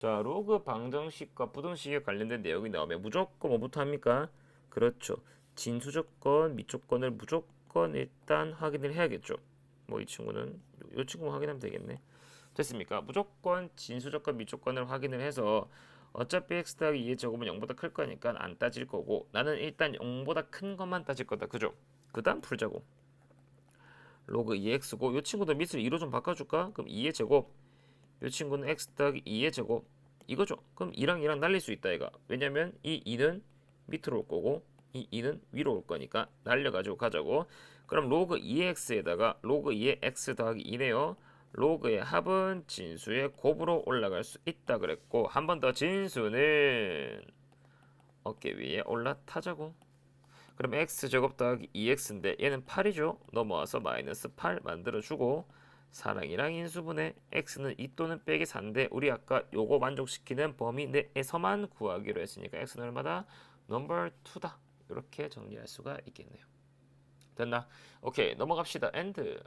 자, 로그 방정식과 부등식에 관련된 내용이 나오면 무조건 뭐부터 합니까? 그렇죠. 진수 조건, 미 조건을 무조건 일단 확인을 해야겠죠. 뭐 이 친구는 이 친구 확인하면 되겠네. 됐습니까? 무조건 진수 조건, 미 조건을 확인을 해서 어차피 x 더하기 2의 제곱은 0보다 클 거니까 안 따질 거고 나는 일단 0보다 큰 것만 따질 거다. 그죠? 그 다음 풀자고. 로그 2x고 이 친구도 밑을 2로 좀 바꿔 줄까? 그럼 2의 제곱 이 친구는 x 더하기 2의 제곱 이거죠. 그럼 2랑 2랑 날릴 수 있다 이가. 왜냐면 이 2는 밑으로 올 거고 이 2는 위로 올 거니까 날려가지고 가자고. 그럼 로그 2x에다가 로그 2의 x 더하기 2네요. 로그의 합은 진수의 곱으로 올라갈 수 있다 그랬고 한 번 더 진수는 어깨 위에 올라타자고. 그럼 x 제곱 더하기 2x인데 얘는 8이죠. 넘어와서 마이너스 8 만들어주고 사랑이랑 인수분해 x는 2 또는 빼기 4인데 우리 아까 요거 만족시키는 범위 내에서만 구하기로 했으니까 x는 얼마다? 넘버 2다. 이렇게 정리할 수가 있겠네요. 됐나? 오케이 넘어갑시다. 엔드